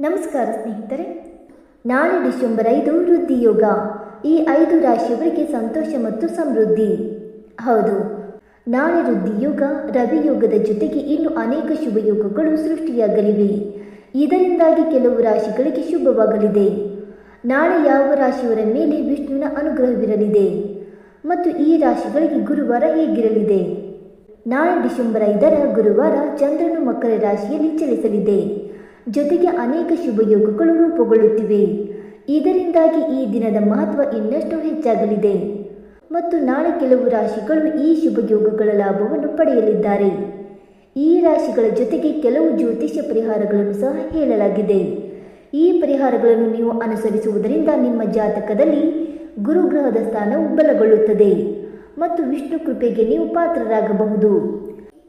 ನಮಸ್ಕಾರ ಸ್ನೇಹಿತರೆ, ನಾಳೆ ಡಿಸೆಂಬರ್ ಐದು ವೃದ್ಧಿ ಯೋಗ ಈ ಐದು ರಾಶಿಯವರಿಗೆ ಸಂತೋಷ ಮತ್ತು ಸಮೃದ್ಧಿ. ಹೌದು, ನಾಳೆ ವೃದ್ಧಿ ಯೋಗ ರವಿ ಜೊತೆಗೆ ಇನ್ನು ಅನೇಕ ಶುಭ ಯೋಗಗಳು ಸೃಷ್ಟಿಯಾಗಲಿವೆ. ಇದರಿಂದಾಗಿ ಕೆಲವು ರಾಶಿಗಳಿಗೆ ಶುಭವಾಗಲಿದೆ. ನಾಳೆ ಯಾವ ರಾಶಿಯವರ ಮೇಲೆ ವಿಷ್ಣುವಿನ ಅನುಗ್ರಹವಿರಲಿದೆ? ಮತ್ತು ಈ ರಾಶಿಗಳಿಗೆ ಗುರುವಾರ ಹೇಗಿರಲಿದೆ? ನಾಳೆ ಡಿಸೆಂಬರ್ ಐದರ ಗುರುವಾರ ಚಂದ್ರನು ಮಕರ ರಾಶಿಯಲ್ಲಿ ಚಲಿಸಲಿದೆ. ಜೊತೆಗೆ ಅನೇಕ ಶುಭಯೋಗಗಳು ರೂಪುಗೊಳ್ಳುತ್ತಿವೆ. ಇದರಿಂದಾಗಿ ಈ ದಿನದ ಮಹತ್ವ ಇನ್ನಷ್ಟು ಹೆಚ್ಚಾಗಲಿದೆ. ಮತ್ತು ನಾಳೆ ಕೆಲವು ರಾಶಿಗಳು ಈ ಶುಭಯೋಗಗಳ ಲಾಭವನ್ನು ಪಡೆಯಲಿದ್ದಾರೆ. ಈ ರಾಶಿಗಳ ಜೊತೆಗೆ ಕೆಲವು ಜ್ಯೋತಿಷ್ಯ ಪರಿಹಾರಗಳನ್ನು ಸಹ ಹೇಳಲಾಗಿದೆ. ಈ ಪರಿಹಾರಗಳನ್ನು ನೀವು ಅನುಸರಿಸುವುದರಿಂದ ನಿಮ್ಮ ಜಾತಕದಲ್ಲಿ ಗುರುಗ್ರಹದ ಸ್ಥಾನವು ಬಲಗೊಳ್ಳುತ್ತದೆ. ಮತ್ತು ವಿಷ್ಣು ಕೃಪೆಗೆ ನೀವು ಪಾತ್ರರಾಗಬಹುದು.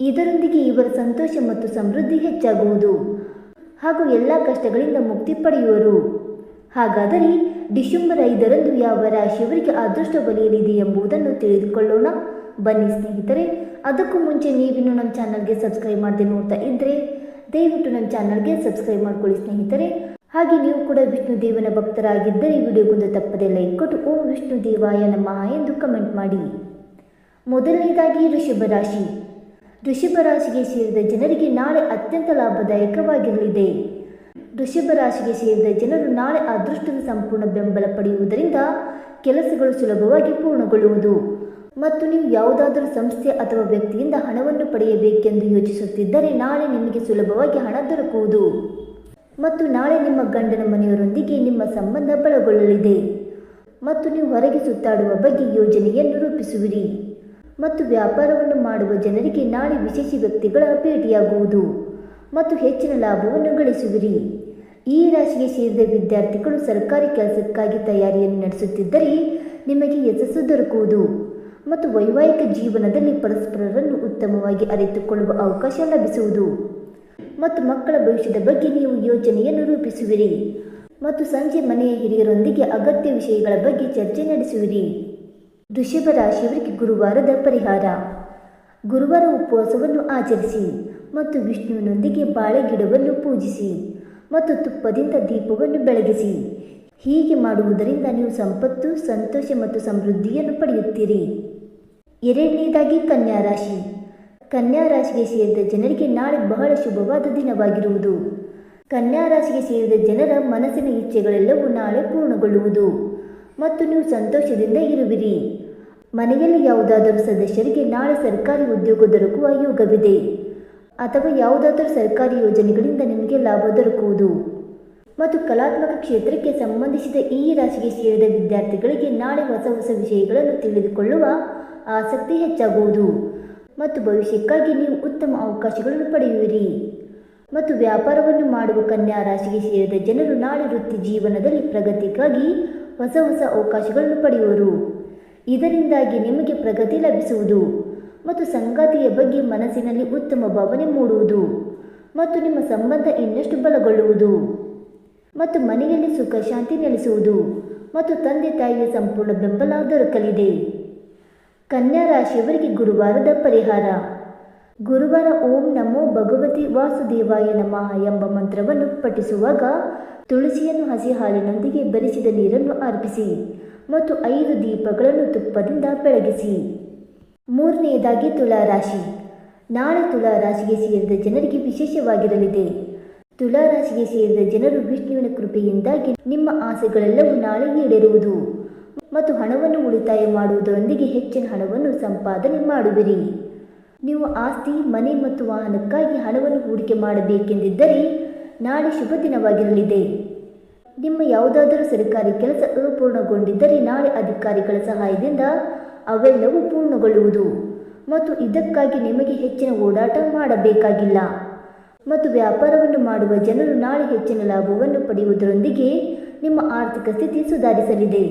ಇದರೊಂದಿಗೆ ಇವರ ಸಂತೋಷ ಮತ್ತು ಸಮೃದ್ಧಿ ಹೆಚ್ಚಾಗುವುದು. ಹಾಗೂ ಎಲ್ಲ ಕಷ್ಟಗಳಿಂದ ಮುಕ್ತಿ ಪಡೆಯುವರು. ಹಾಗಾದರೆ ಡಿಸೆಂಬರ್ ಐದರಂದು ಯಾವ ರಾಶಿಯವರಿಗೆ ಅದೃಷ್ಟ ಬಲಿಯಲಿದೆ ಎಂಬುದನ್ನು ತಿಳಿದುಕೊಳ್ಳೋಣ. ಬನ್ನಿ ಸ್ನೇಹಿತರೆ, ಅದಕ್ಕೂ ಮುಂಚೆ ನೀವಿನ್ನು ನಮ್ಮ ಚಾನಲ್ಗೆ ಸಬ್ಸ್ಕ್ರೈಬ್ ಮಾಡದೆ ನೋಡ್ತಾ ಇದ್ದರೆ ದಯವಿಟ್ಟು ನಮ್ಮ ಚಾನಲ್ಗೆ ಸಬ್ಸ್ಕ್ರೈಬ್ ಮಾಡ್ಕೊಳ್ಳಿ ಸ್ನೇಹಿತರೆ. ಹಾಗೆ ನೀವು ಕೂಡ ವಿಷ್ಣು ದೇವನ ಭಕ್ತರಾಗಿದ್ದರೆ ವಿಡಿಯೋಗೊಂದು ತಪ್ಪದೆ ಲೈಕ್ ಕೊಟ್ಟು ಓಂ ವಿಷ್ಣು ದೇವಾಯ ನಮಃ ಎಂದು ಕಮೆಂಟ್ ಮಾಡಿ. ಮೊದಲನೇದಾಗಿ ಋಷಭ ರಾಶಿ. ಋಷಭ ರಾಶಿಗೆ ಸೇರಿದ ಜನರಿಗೆ ನಾಳೆ ಅತ್ಯಂತ ಲಾಭದಾಯಕವಾಗಿರಲಿದೆ. ವೃಷಭ ರಾಶಿಗೆ ಸೇರಿದ ಜನರು ನಾಳೆ ಅದೃಷ್ಟದ ಸಂಪೂರ್ಣ ಬೆಂಬಲ ಪಡೆಯುವುದರಿಂದ ಕೆಲಸಗಳು ಸುಲಭವಾಗಿ ಪೂರ್ಣಗೊಳ್ಳುವುದು. ಮತ್ತು ನೀವು ಯಾವುದಾದರೂ ಸಂಸ್ಥೆ ಅಥವಾ ವ್ಯಕ್ತಿಯಿಂದ ಹಣವನ್ನು ಪಡೆಯಬೇಕೆಂದು ಯೋಚಿಸುತ್ತಿದ್ದರೆ ನಾಳೆ ನಿಮಗೆ ಸುಲಭವಾಗಿ ಹಣ ದೊರಕುವುದು. ಮತ್ತು ನಾಳೆ ನಿಮ್ಮ ಗಂಡನ ಮನೆಯವರೊಂದಿಗೆ ನಿಮ್ಮ ಸಂಬಂಧ ಬಲಗೊಳ್ಳಲಿದೆ. ಮತ್ತು ನೀವು ಹೊರಗೆ ಸುತ್ತಾಡುವ ಬಗ್ಗೆ ಯೋಜನೆಯನ್ನು ರೂಪಿಸುವಿರಿ. ಮತ್ತು ವ್ಯಾಪಾರವನ್ನು ಮಾಡುವ ಜನರಿಗೆ ನಾಳೆ ವಿಶೇಷ ವ್ಯಕ್ತಿಗಳ ಭೇಟಿಯಾಗುವುದು. ಮತ್ತು ಹೆಚ್ಚಿನ ಲಾಭವನ್ನು ಗಳಿಸುವಿರಿ. ಈ ರಾಶಿಗೆ ಸೇರಿದ ವಿದ್ಯಾರ್ಥಿಗಳು ಸರ್ಕಾರಿ ಕೆಲಸಕ್ಕಾಗಿ ತಯಾರಿಯನ್ನು ನಡೆಸುತ್ತಿದ್ದರೆ ನಿಮಗೆ ಯಶಸ್ಸು ದೊರಕುವುದು. ಮತ್ತು ವೈವಾಹಿಕ ಜೀವನದಲ್ಲಿ ಪರಸ್ಪರರನ್ನು ಉತ್ತಮವಾಗಿ ಅರಿತುಕೊಳ್ಳುವ ಅವಕಾಶ ಲಭಿಸುವುದು. ಮತ್ತು ಮಕ್ಕಳ ಭವಿಷ್ಯದ ಬಗ್ಗೆ ನೀವು ಯೋಜನೆಯನ್ನು ರೂಪಿಸುವಿರಿ. ಮತ್ತು ಸಂಜೆ ಮನೆಯ ಹಿರಿಯರೊಂದಿಗೆ ಅಗತ್ಯ ವಿಷಯಗಳ ಬಗ್ಗೆ ಚರ್ಚೆ ನಡೆಸುವಿರಿ. ವೃಷಭ ರಾಶಿಯವರಿಗೆ ಗುರುವಾರದ ಪರಿಹಾರ. ಗುರುವಾರ ಉಪವಾಸವನ್ನು ಆಚರಿಸಿ ಮತ್ತು ವಿಷ್ಣುವಿನೊಂದಿಗೆ ಬಾಳೆ ಗಿಡವನ್ನು ಪೂಜಿಸಿ ಮತ್ತು ತುಪ್ಪದಿಂದ ದೀಪವನ್ನು ಬೆಳಗಿಸಿ. ಹೀಗೆ ಮಾಡುವುದರಿಂದ ನೀವು ಸಂಪತ್ತು, ಸಂತೋಷ ಮತ್ತು ಸಮೃದ್ಧಿಯನ್ನು ಪಡೆಯುತ್ತೀರಿ. ಎರಡನೇದಾಗಿ ಕನ್ಯಾ ರಾಶಿ. ಕನ್ಯಾ ರಾಶಿಗೆ ಸೇರಿದ ಜನರಿಗೆ ನಾಳೆ ಬಹಳ ಶುಭವಾದ ದಿನವಾಗಿರುವುದು. ಕನ್ಯಾ ರಾಶಿಗೆ ಸೇರಿದ ಜನರ ಮನಸ್ಸಿನ ಇಚ್ಛೆಗಳೆಲ್ಲವೂ ನಾಳೆ ಪೂರ್ಣಗೊಳ್ಳುವುದು. ಮತ್ತು ನೀವು ಸಂತೋಷದಿಂದ ಇರುವಿರಿ. ಮನೆಯಲ್ಲಿ ಯಾವುದಾದರೂ ಸದಸ್ಯರಿಗೆ ನಾಳೆ ಸರ್ಕಾರಿ ಉದ್ಯೋಗ ದೊರಕುವ ಯೋಗವಿದೆ. ಅಥವಾ ಯಾವುದಾದರೂ ಸರ್ಕಾರಿ ಯೋಜನೆಗಳಿಂದ ನಿಮಗೆ ಲಾಭ ದೊರಕುವುದು. ಮತ್ತು ಕಲಾತ್ಮಕ ಕ್ಷೇತ್ರಕ್ಕೆ ಸಂಬಂಧಿಸಿದ ಈ ರಾಶಿಗೆ ಸೇರಿದ ವಿದ್ಯಾರ್ಥಿಗಳಿಗೆ ನಾಳೆ ಹೊಸ ಹೊಸ ವಿಷಯಗಳನ್ನು ತಿಳಿದುಕೊಳ್ಳುವ ಆಸಕ್ತಿ ಹೆಚ್ಚಾಗುವುದು. ಮತ್ತು ಭವಿಷ್ಯಕ್ಕಾಗಿ ನೀವು ಉತ್ತಮ ಅವಕಾಶಗಳನ್ನು ಪಡೆಯುವಿರಿ. ಮತ್ತು ವ್ಯಾಪಾರವನ್ನು ಮಾಡುವ ಕನ್ಯಾ ರಾಶಿಗೆ ಸೇರಿದ ಜನರು ನಾಳೆ ವೃತ್ತಿ ಜೀವನದಲ್ಲಿ ಪ್ರಗತಿಗಾಗಿ ಹೊಸ ಹೊಸ ಅವಕಾಶಗಳನ್ನು ಪಡೆಯುವರು. ಇದರಿಂದಾಗಿ ನಿಮಗೆ ಪ್ರಗತಿ ಲಭಿಸುವುದು ಮತ್ತು ಸಂಗಾತಿಯ ಬಗ್ಗೆ ಮನಸ್ಸಿನಲ್ಲಿ ಉತ್ತಮ ಭಾವನೆ ಮೂಡುವುದು ಮತ್ತು ನಿಮ್ಮ ಸಂಬಂಧ ಇನ್ನಷ್ಟು ಬಲಗೊಳ್ಳುವುದು ಮತ್ತು ಮನೆಯಲ್ಲಿ ಸುಖ, ಶಾಂತಿ ನೆಲೆಸುವುದು ಮತ್ತು ತಂದೆ ತಾಯಿಯ ಸಂಪೂರ್ಣ ಬೆಂಬಲ ದೊರಕಲಿದೆ. ಕನ್ಯಾ ರಾಶಿಯವರಿಗೆ ಗುರುವಾರದ ಪರಿಹಾರ. ಗುರುವಾರ ಓಂ ನಮೋ ಭಗವತಿ ವಾಸುದೇವಾಯ ನಮಃ ಎಂಬ ಮಂತ್ರವನ್ನು ಪಠಿಸುವಾಗ ತುಳಸಿಯನ್ನು ಹಸಿ ಹಾಲಿನೊಂದಿಗೆ ಬೆರೆಸಿದ ನೀರನ್ನು ಅರ್ಪಿಸಿ. ಮತ್ತು ಐದು ದೀಪಗಳನ್ನು ತುಪ್ಪದಿಂದ ಬೆಳಗಿಸಿ. ಮೂರನೆಯದಾಗಿ ತುಲಾರಾಶಿ. ನಾಳೆ ತುಲಾರಾಶಿಗೆ ಸೇರಿದ ಜನರಿಗೆ ವಿಶೇಷವಾಗಿರಲಿದೆ. ತುಲಾರಾಶಿಗೆ ಸೇರಿದ ಜನರು ವಿಷ್ಣುವಿನ ಕೃಪೆಯಿಂದಾಗಿ ನಿಮ್ಮ ಆಸೆಗಳೆಲ್ಲವೂ ನಾಳೆ ಈಡೇರುವುದು. ಮತ್ತು ಹಣವನ್ನು ಉಳಿತಾಯ ಮಾಡುವುದರೊಂದಿಗೆ ಹೆಚ್ಚಿನ ಹಣವನ್ನು ಸಂಪಾದನೆ ಮಾಡುವಿರಿ. ನೀವು ಆಸ್ತಿ, ಮನೆ ಮತ್ತು ವಾಹನಕ್ಕಾಗಿ ಹಣವನ್ನು ಹೂಡಿಕೆ ಮಾಡಬೇಕೆಂದಿದ್ದರೆ ನಾಳೆ ಶುಭ ದಿನವಾಗಿರಲಿದೆ. ನಿಮ್ಮ ಯಾವುದಾದರೂ ಸರ್ಕಾರಿ ಕೆಲಸ ಅಪೂರ್ಣಗೊಂಡಿದ್ದರೆ ನಾಳೆ ಅಧಿಕಾರಿಗಳ ಸಹಾಯದಿಂದ ಅವೆಲ್ಲವೂ ಪೂರ್ಣಗೊಳ್ಳುವುದು. ಮತ್ತು ಇದಕ್ಕಾಗಿ ನಿಮಗೆ ಹೆಚ್ಚಿನ ಓಡಾಟ ಮಾಡಬೇಕಾಗಿಲ್ಲ. ಮತ್ತು ವ್ಯಾಪಾರವನ್ನು ಮಾಡುವ ಜನರು ನಾಳೆ ಹೆಚ್ಚಿನ ಲಾಭವನ್ನು ಪಡೆಯುವುದರೊಂದಿಗೆ ನಿಮ್ಮ ಆರ್ಥಿಕ ಸ್ಥಿತಿ ಸುಧಾರಿಸಲಿದೆ.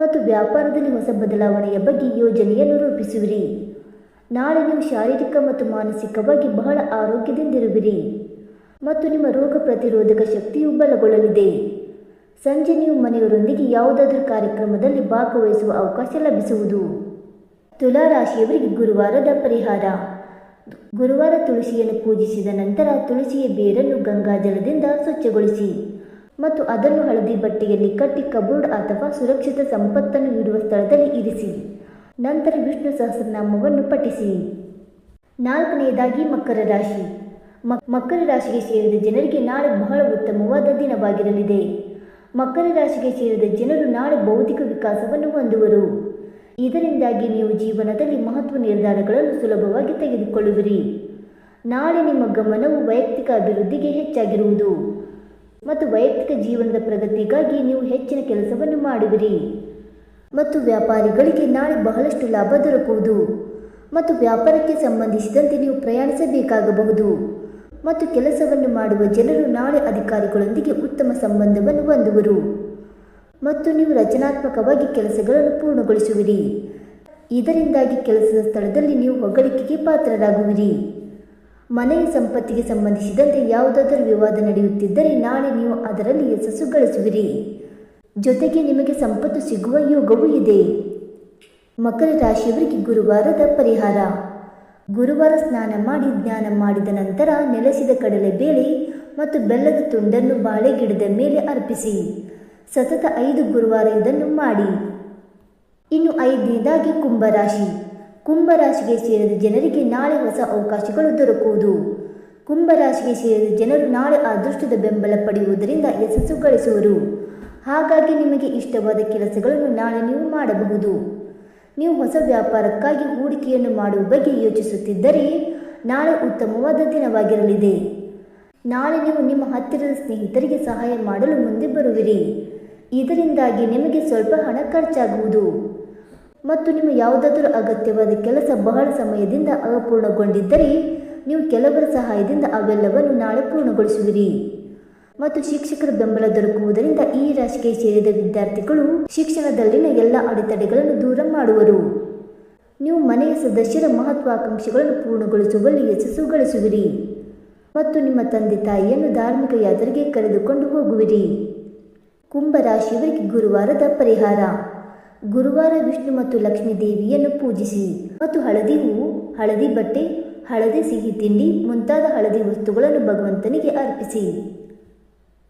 ಮತ್ತು ವ್ಯಾಪಾರದಲ್ಲಿ ಹೊಸ ಬದಲಾವಣೆಯ ಬಗ್ಗೆ ಯೋಜನೆಯನ್ನು ರೂಪಿಸುವಿರಿ. ನಾಳೆ ನೀವು ಶಾರೀರಿಕ ಮತ್ತು ಮಾನಸಿಕವಾಗಿ ಬಹಳ ಆರೋಗ್ಯದಿಂದಿರುವಿರಿ. ಮತ್ತು ನಿಮ್ಮ ರೋಗ ಪ್ರತಿರೋಧಕ ಶಕ್ತಿಯು ಬಲಗೊಳ್ಳಲಿದೆ. ಸಂಜೆ ನೀವು ಮನೆಯವರೊಂದಿಗೆ ಯಾವುದಾದರೂ ಕಾರ್ಯಕ್ರಮದಲ್ಲಿ ಭಾಗವಹಿಸುವ ಅವಕಾಶ ಲಭಿಸುವುದು. ತುಲಾರಾಶಿಯವರಿಗೆ ಗುರುವಾರದ ಪರಿಹಾರ. ಗುರುವಾರ ತುಳಸಿಯನ್ನು ಪೂಜಿಸಿದ ನಂತರ ತುಳಸಿಯ ಬೇರನ್ನು ಗಂಗಾಜಲದಿಂದ ಸ್ವಚ್ಛಗೊಳಿಸಿ ಮತ್ತು ಅದನ್ನು ಹಳದಿ ಬಟ್ಟೆಯಲ್ಲಿ ಕಟ್ಟಿ ಕಬೋರ್ಡ್ ಅಥವಾ ಸುರಕ್ಷಿತ ಸಂಪತ್ತನ್ನು ಇಡುವ ಸ್ಥಳದಲ್ಲಿ ಇರಿಸಿ. ನಂತರ ವಿಷ್ಣು ಸಹಸ್ರನಾಮವನ್ನು ಪಠಿಸಿ. ನಾಲ್ಕನೆಯದಾಗಿ ಮಕರ ರಾಶಿ. ಮಕರ ರಾಶಿಗೆ ಸೇರಿದ ಜನರಿಗೆ ನಾಳೆ ಬಹಳ ಉತ್ತಮವಾದ ದಿನವಾಗಿರಲಿದೆ. ಮಕರ ರಾಶಿಗೆ ಸೇರಿದ ಜನರು ನಾಳೆ ಬೌದ್ಧಿಕ ವಿಕಾಸವನ್ನು ಹೊಂದುವರು. ಇದರಿಂದಾಗಿ ನೀವು ಜೀವನದಲ್ಲಿ ಮಹತ್ವ ನಿರ್ಧಾರಗಳನ್ನು ಸುಲಭವಾಗಿ ತೆಗೆದುಕೊಳ್ಳುವಿರಿ. ನಾಳೆ ನಿಮ್ಮ ಗಮನವು ವೈಯಕ್ತಿಕ ಅಭಿವೃದ್ಧಿಗೆ ಹೆಚ್ಚಾಗಿರುವುದು. ಮತ್ತು ವೈಯಕ್ತಿಕ ಜೀವನದ ಪ್ರಗತಿಗಾಗಿ ನೀವು ಹೆಚ್ಚಿನ ಕೆಲಸವನ್ನು ಮಾಡುವಿರಿ. ಮತ್ತು ವ್ಯಾಪಾರಿಗಳಿಗೆ ನಾಳೆ ಬಹಳಷ್ಟು ಲಾಭ ದೊರಕುವುದು. ಮತ್ತು ವ್ಯಾಪಾರಕ್ಕೆ ಸಂಬಂಧಿಸಿದಂತೆ ನೀವು ಪ್ರಯಾಣಿಸಬೇಕಾಗಬಹುದು. ಮತ್ತು ಕೆಲಸವನ್ನು ಮಾಡುವ ಜನರು ನಾಳೆ ಅಧಿಕಾರಿಗಳೊಂದಿಗೆ ಉತ್ತಮ ಸಂಬಂಧವನ್ನು ಹೊಂದುವರು. ಮತ್ತು ನೀವು ರಚನಾತ್ಮಕವಾಗಿ ಕೆಲಸಗಳನ್ನು ಪೂರ್ಣಗೊಳಿಸುವಿರಿ. ಇದರಿಂದಾಗಿ ಕೆಲಸದ ಸ್ಥಳದಲ್ಲಿ ನೀವು ಹೊಗಳಿಕೆಗೆ ಪಾತ್ರರಾಗುವಿರಿ. ಮನೆಯ ಸಂಪತ್ತಿಗೆ ಸಂಬಂಧಿಸಿದಂತೆ ಯಾವುದಾದರೂ ವಿವಾದ ನಡೆಯುತ್ತಿದ್ದರೆ ನಾಳೆ ನೀವು ಅದರಲ್ಲಿ ಯಶಸ್ಸು ಗಳಿಸುವಿರಿ. ಜೊತೆಗೆ ನಿಮಗೆ ಸಂಪತ್ತು ಸಿಗುವ ಯೋಗವೂ ಇದೆ. ಮಕರ ರಾಶಿಯವರಿಗೆ ಗುರುವಾರದ ಪರಿಹಾರ. ಗುರುವಾರ ಸ್ನಾನ ಮಾಡಿ ಜ್ಞಾನ ಮಾಡಿದ ನಂತರ ನೆಲೆಸಿದ ಕಡಲೆ ಬೇಳೆ ಮತ್ತು ಬೆಲ್ಲದ ತುಂಡನ್ನು ಬಾಳೆ ಗಿಡದ ಮೇಲೆ ಅರ್ಪಿಸಿ. ಸತತ ಐದು ಗುರುವಾರ ಇದನ್ನು ಮಾಡಿ. ಇನ್ನು ಐದನೇದಾಗಿ ಕುಂಭರಾಶಿ. ಕುಂಭರಾಶಿಗೆ ಸೇರಿದ ಜನರಿಗೆ ನಾಳೆ ಹೊಸ ಅವಕಾಶಗಳು ದೊರಕುವುದು. ಕುಂಭರಾಶಿಗೆ ಸೇರಿದ ಜನರು ನಾಳೆ ಅದೃಷ್ಟದ ಬೆಂಬಲ ಪಡೆಯುವುದರಿಂದ ಯಶಸ್ಸು ಗಳಿಸುವರು. ಹಾಗಾಗಿ ನಿಮಗೆ ಇಷ್ಟವಾದ ಕೆಲಸಗಳನ್ನು ನಾಳೆ ನೀವು ಮಾಡಬಹುದು. ನೀವು ಹೊಸ ವ್ಯಾಪಾರಕ್ಕಾಗಿ ಹೂಡಿಕೆಯನ್ನು ಮಾಡುವ ಬಗ್ಗೆ ಯೋಚಿಸುತ್ತಿದ್ದರೆ ನಾಳೆ ಉತ್ತಮವಾದ ದಿನವಾಗಿರಲಿದೆ. ನಾಳೆ ನೀವು ನಿಮ್ಮ ಹತ್ತಿರದ ಸ್ನೇಹಿತರಿಗೆ ಸಹಾಯ ಮಾಡಲು ಮುಂದೆ ಬರುವಿರಿ. ಇದರಿಂದಾಗಿ ನಿಮಗೆ ಸ್ವಲ್ಪ ಹಣ ಖರ್ಚಾಗುವುದು. ಮತ್ತು ನಿಮ್ಮ ಯಾವುದಾದರೂ ಅಗತ್ಯವಾದ ಕೆಲಸ ಬಹಳ ಸಮಯದಿಂದ ಅಪೂರ್ಣಗೊಂಡಿದ್ದರೆ, ನೀವು ಕೆಲವರ ಸಹಾಯದಿಂದ ಅವೆಲ್ಲವನ್ನು ನಾಳೆ ಪೂರ್ಣಗೊಳಿಸುವಿರಿ. ಮತ್ತು ಶಿಕ್ಷಕರ ಬೆಂಬಲ ದೊರಕುವುದರಿಂದ ಈ ರಾಶಿಗೆ ಸೇರಿದ ವಿದ್ಯಾರ್ಥಿಗಳು ಶಿಕ್ಷಣದಲ್ಲಿನ ಎಲ್ಲ ಅಡೆತಡೆಗಳನ್ನು ದೂರ ಮಾಡುವರು. ನೀವು ಮನೆಯ ಸದಸ್ಯರ ಮಹತ್ವಾಕಾಂಕ್ಷೆಗಳನ್ನು ಪೂರ್ಣಗೊಳಿಸುವಲ್ಲಿ ಯಶಸ್ಸು ಗಳಿಸುವಿರಿ ಮತ್ತು ನಿಮ್ಮ ತಂದೆ ತಾಯಿಯನ್ನು ಧಾರ್ಮಿಕ ಯಾತ್ರೆಗೆ ಕರೆದುಕೊಂಡು ಹೋಗುವಿರಿ. ಕುಂಭರಾಶಿಯವರಿಗೆ ಗುರುವಾರದ ಪರಿಹಾರ. ಗುರುವಾರ ವಿಷ್ಣು ಮತ್ತು ಲಕ್ಷ್ಮೀ ದೇವಿಯನ್ನು ಪೂಜಿಸಿ ಮತ್ತು ಹಳದಿ ಹೂವು ಹಳದಿ ಬಟ್ಟೆ, ಹಳದಿ ಸಿಹಿ ತಿಂಡಿ ಮುಂತಾದ ಹಳದಿ ವಸ್ತುಗಳನ್ನು ಭಗವಂತನಿಗೆ ಅರ್ಪಿಸಿ.